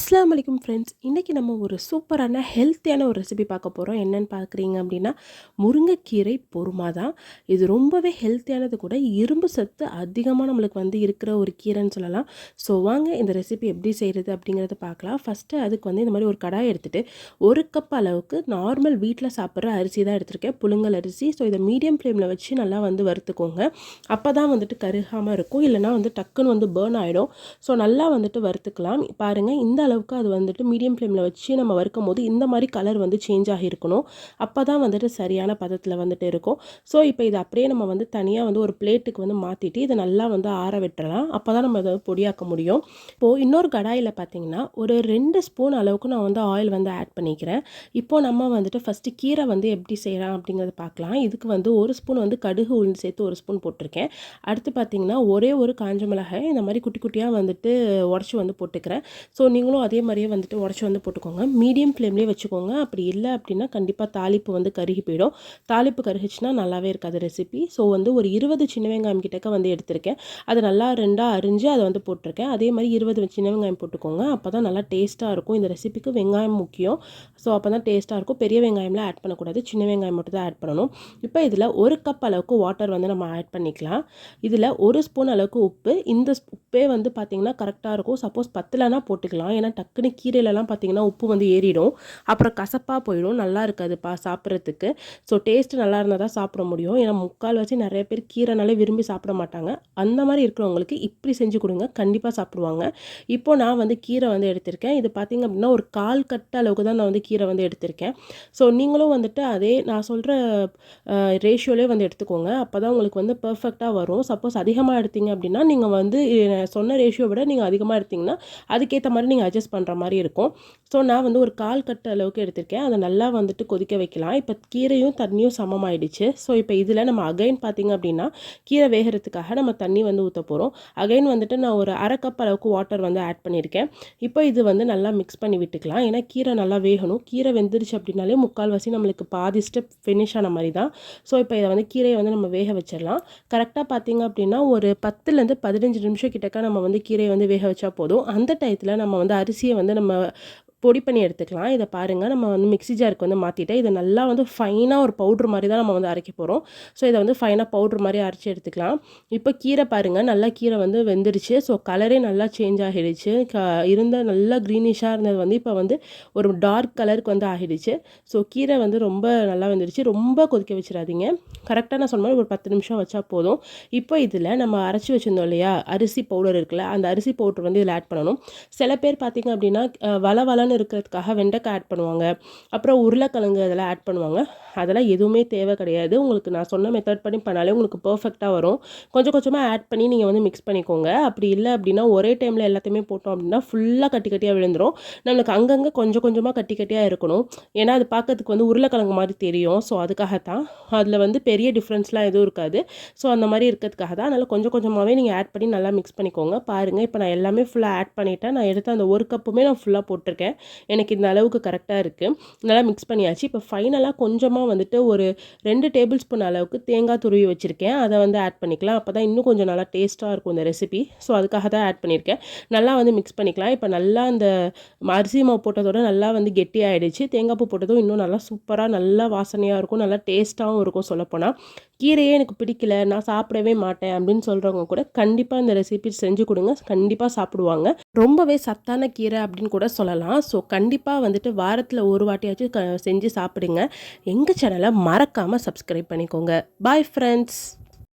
அஸ்லாம் அலைக்கும் ஃப்ரெண்ட்ஸ் இன்றைக்கி நம்ம ஒரு சூப்பரான ஹெல்த்தியான ஒரு ரெசிபி பார்க்க போகிறோம் என்னென்னு பார்க்குறீங்க அப்படின்னா முருங்கைக்கீரை பொறுமா தான். இது ரொம்பவே ஹெல்த்தியானது கூட. இரும்பு சத்து அதிகமாக நம்மளுக்கு வந்து இருக்கிற ஒரு கீரைன்னு சொல்லலாம். ஸோ வாங்க இந்த ரெசிபி எப்படி செய்கிறது அப்படிங்கிறத பார்க்கலாம். ஃபஸ்ட்டு அதுக்கு வந்து இந்த மாதிரி ஒரு கடாய் எடுத்துகிட்டு ஒரு கப் அளவுக்கு நார்மல் வீட்டில் சாப்பிட்ற அரிசி தான் எடுத்திருக்கேன். புழுங்கல் அரிசி. ஸோ இதை மீடியம் ஃப்ளேமில் வச்சு நல்லா வந்து வறுத்துக்கோங்க. அப்போ தான் வந்துட்டு கருகாமல் இருக்கும். இல்லைனா வந்து டக்குன்னு வந்து பேர்ன் ஆகிடும் ஸோ நல்லா வந்துட்டு வறுத்துக்கலாம். பாருங்கள் இந்த அளவுக்கு அது வந்துட்டு மீடியம் ஃப்ளேமில் வச்சு நம்ம வறுக்கும் போது இந்த மாதிரி கலர் வந்து சேஞ்ச் ஆகியிருக்கணும். அப்போ தான் வந்துட்டு சரியான பதத்தில் வந்துட்டு இருக்கும். ஸோ இப்போ இதை அப்படியே நம்ம வந்து தனியாக வந்து ஒரு பிளேட்டுக்கு வந்து மாற்றிட்டு இதை நல்லா வந்து ஆற விட்டுறலாம். அப்போ தான் நம்ம அதை பொடியாக்க முடியும். இப்போது இன்னொரு கடாயில் பார்த்தீங்கன்னா ஒரு ரெண்டு ஸ்பூன் அளவுக்கு நான் வந்து ஆயில் வந்து ஆட் பண்ணிக்கிறேன். இப்போது நம்ம வந்துட்டு ஃபஸ்ட்டு கீரை வந்து எப்படி செய்கிறான் அப்படிங்கிறத பார்க்கலாம் இதுக்கு வந்து ஒரு ஸ்பூன் வந்து கடுகு உளுந்து சேர்த்து ஒரு ஸ்பூன் போட்டிருக்கேன். அடுத்து பார்த்தீங்கன்னா ஒரே ஒரு காஞ்ச மிளகாய் இந்த மாதிரி குட்டி குட்டியாக வந்துட்டு உடச்சி வந்து போட்டுக்கிறேன். ஸோ நீங்களும் அதே மாதிரியே வந்துட்டு உடச்சி வந்து போட்டுக்கோங்க. மீடியம் ஃப்ளேம்லேயே வச்சுக்கோங்க. அப்படி இல்லை அப்படின்னா கண்டிப்பாக தாளிப்பு வந்து கருகி போயிடும். தாளிப்பு கருகிச்சுன்னா நல்லாவே இருக்காது ரெசிபி ஸோ வந்து ஒரு இருபது சின்ன வெங்காயம் கிட்டக்க வந்து எடுத்திருக்கேன். அதை நல்லா ரெண்டாக அரிஞ்சு அதை வந்து போட்டிருக்கேன். அதே மாதிரி இருபது சின்ன வெங்காயம் போட்டுக்கோங்க. அப்போ தான் நல்லா டேஸ்ட்டாக இருக்கும். இந்த ரெசிபிக்கு வெங்காயம் முக்கியம். ஸோ அப்போ தான் டேஸ்ட்டாக இருக்கும். பெரிய வெங்காயம்லாம் ஆட் பண்ணக்கூடாது. சின்ன வெங்காயம் மட்டும் தான் ஆட் பண்ணணும். இப்போ இதில் ஒரு கப் அளவுக்கு வாட்டர் வந்து நம்ம ஆட் பண்ணிக்கலாம். இதில் ஒரு ஸ்பூன் அளவுக்கு உப்பு. இந்த உப்பே வந்து பார்த்திங்கன்னா கரெக்டாக இருக்கும். சப்போஸ் பத்தலைனா போட்டுக்கலாம். ஏன்னா டக்குன்னு கீரையிலலாம் பார்த்தீங்கன்னா உப்பு வந்து ஏறிடும். அப்புறம் கசப்பாக போயிடும். நல்லா இருக்காது பா சாப்பிட்றதுக்கு. ஸோ டேஸ்ட் நல்லா இருந்தால் தான் சாப்பிட முடியும். ஏன்னா முக்கால் வச்சு நிறைய பேர் கீரைனாலே விரும்பி சாப்பிட மாட்டாங்க. அந்த மாதிரி இருக்கிறவங்களுக்கு இப்படி செஞ்சு கொடுங்க. கண்டிப்பாக சாப்பிடுவாங்க. இப்போ நான் வந்து கீரை வந்து எடுத்திருக்கேன். இது பார்த்திங்க அப்படின்னா ஒரு கால் கட்ட அளவுக்கு தான் நான் வந்து கீரை வந்து எடுத்திருக்கேன். ஸோ நீங்களும் வந்துட்டு அதே நான் சொல்கிற ரேஷியோலே வந்து எடுத்துக்கோங்க. அப்போ தான் உங்களுக்கு வந்து பர்ஃபெக்டாக வரும். சப்போஸ் அதிகமாக எடுத்தீங்க அப்படின்னா நீங்கள் வந்து சொன்ன ரேஷியோ விட நீங்கள் அதிகமாக எடுத்திங்கன்னா அதுக்கேற்ற மாதிரி நீங்கள் அட்ஜஸ்ட் பண்ணுற மாதிரி இருக்கும். ஸோ நான் வந்து ஒரு கால் கட்ட அளவுக்கு எடுத்திருக்கேன். அதை நல்லா வந்துட்டு கொதிக்க வைக்கலாம். இப்போ கீரையும் தண்ணியும் சமமாயிடுச்சு ஸோ இப்போ இதில் நம்ம அகைன் பார்த்திங்க அப்படின்னா கீரை வேகிறதுக்காக நம்ம தண்ணி வந்து ஊற்ற போகிறோம் அகைன் வந்துட்டு நான் ஒரு அரை கப் அளவுக்கு வாட்டர் வந்து ஆட் பண்ணியிருக்கேன். இப்போ இது வந்து நல்லா மிக்ஸ் பண்ணி விட்டுக்கலாம். ஏன்னா கீரை நல்லா வேகணும். கீரை வெந்துருச்சு அப்படின்னாலே முக்கால்வாசி நம்மளுக்கு பாதி ஸ்டெப் ஃபினிஷ் ஆன மாதிரி தான். ஸோ இப்போ இதை வந்து கீரையை வந்து நம்ம வேக வச்சிடலாம். கரெக்டாக பார்த்திங்க அப்படின்னா ஒரு பத்துலேருந்து பதினஞ்சு நிமிஷம் கிட்டக்க நம்ம வந்து கீரையை வந்து வேக வச்சா போதும். அந்த டயத்தில் நம்ம வந்து அரிசியை வந்து நம்ம பொடி பண்ணி எடுத்துக்கலாம். இதை பாருங்கள் நம்ம வந்து மிக்ஸி ஜாருக்கு வந்து மாற்றிட்டேன் இதை நல்லா வந்து ஃபைனாக ஒரு பவுட்ரு மாதிரி தான் நம்ம வந்து அரைக்க போகிறோம் ஸோ இதை வந்து ஃபைனாக பவுட்ரு மாதிரி அரைச்சி எடுத்துக்கலாம். இப்போ கீரை பாருங்கள் நல்லா கீரை வந்து வெந்துருச்சு ஸோ கலரே நல்லா சேஞ்ச் ஆகிடுச்சு. க இருந்த நல்லா க்ரீனிஷாக இருந்தது வந்து இப்போ வந்து ஒரு டார்க் கலருக்கு வந்து ஆகிடுச்சு. ஸோ கீரை வந்து ரொம்ப நல்லா வந்துடுச்சு. ரொம்ப கொதிக்க வச்சிடாதீங்க. கரெக்டாக நான் சொன்ன மாதிரி ஒரு பத்து நிமிஷம் வச்சா போதும். இப்போ இதில் நம்ம அரைச்சி வச்சுருந்தோம் இல்லையா? அரிசி பவுடர் இருக்குல்ல அந்த அரிசி பவுடர் வந்து இதில் ஆட் பண்ணணும். சில பேர் பார்த்திங்க அப்படின்னா வள வள மசாலான்னு இருக்கிறதுக்காக வெண்டைக்காய் ஆட் பண்ணுவாங்க. அப்புறம் உருளைக்கிழங்கு அதெல்லாம் ஆட் பண்ணுவாங்க. அதெல்லாம் எதுவுமே தேவை கிடையாது. உங்களுக்கு நான் சொன்ன மெத்தட் பண்ணி பண்ணாலே உங்களுக்கு பர்ஃபெக்டாக வரும். கொஞ்சம் கொஞ்சமாக ஆட் பண்ணி நீங்கள் வந்து மிக்ஸ் பண்ணிக்கோங்க. அப்படி இல்லை அப்படின்னா ஒரே டைமில் எல்லாத்தையுமே போட்டோம் அப்படின்னா ஃபுல்லாக கட்டி கட்டியாக விழுந்துடும் நம்மளுக்கு அங்கங்கே கொஞ்சம் கொஞ்சமாக கட்டி கட்டியாக இருக்கணும். ஏன்னா அது பார்க்கறதுக்கு வந்து உருளைக்கிழங்கு மாதிரி தெரியும். ஸோ அதுக்காகத்தான். அதில் வந்து பெரிய டிஃப்ரென்ஸ்லாம் எதுவும் இருக்காது. ஸோ அந்த மாதிரி இருக்கிறதுக்காக தான். அதனால் கொஞ்சம் கொஞ்சமாகவே நீங்கள் ஆட் பண்ணி நல்லா மிக்ஸ் பண்ணிக்கோங்க. பாருங்கள் இப்போ நான் எல்லாமே ஃபுல்லாக ஆட் பண்ணிவிட்டேன் நான் எடுத்த அந்த ஒரு கப்புமே நான் ஃபுல்லாக போட்டிருக்கேன். எனக்கு இந்த அளவுக்கு கரெக்டாக இருக்குது நல்லா மிக்ஸ் பண்ணியாச்சு. இப்போ ஃபைனலாக கொஞ்சமாக வந்துட்டு ஒரு ரெண்டு டேபிள் ஸ்பூன் அளவுக்கு தேங்காய் துருவி வச்சுருக்கேன். அதை வந்து ஆட் பண்ணிக்கலாம். அப்போ தான் இன்னும் கொஞ்சம் நல்லா டேஸ்ட்டாக இருக்கும் இந்த ரெசிபி ஸோ அதுக்காக தான் ஆட் பண்ணியிருக்கேன். நல்லா வந்து மிக்ஸ் பண்ணிக்கலாம். இப்போ நல்லா அந்த அரிசி மாவு போட்டதோட நல்லா வந்து கெட்டி ஆகிடுச்சு தேங்காய் பூ போட்டதும் இன்னும் நல்லா சூப்பராக நல்லா வாசனையாக இருக்கும். நல்லா டேஸ்ட்டாகவும் இருக்கும் சொல்லப்போனால் கீரையே எனக்கு பிடிக்கல. நான் சாப்பிடவே மாட்டேன் அப்படின்னு சொல்கிறவங்க கூட கண்டிப்பாக இந்த ரெசிபி செஞ்சு கொடுங்க. கண்டிப்பாக சாப்பிடுவாங்க. ரொம்பவே சத்தான கீரை அப்படின்னு கூட சொல்லலாம். ஸோ கண்டிப்பாக வந்துட்டு வாரத்தில் ஒரு வாட்டியாச்சும் க செஞ்சு சாப்பிடுங்க. எங்கள் சேனலை மறக்காமல் சப்ஸ்கிரைப் பண்ணிக்கோங்க. Bye friends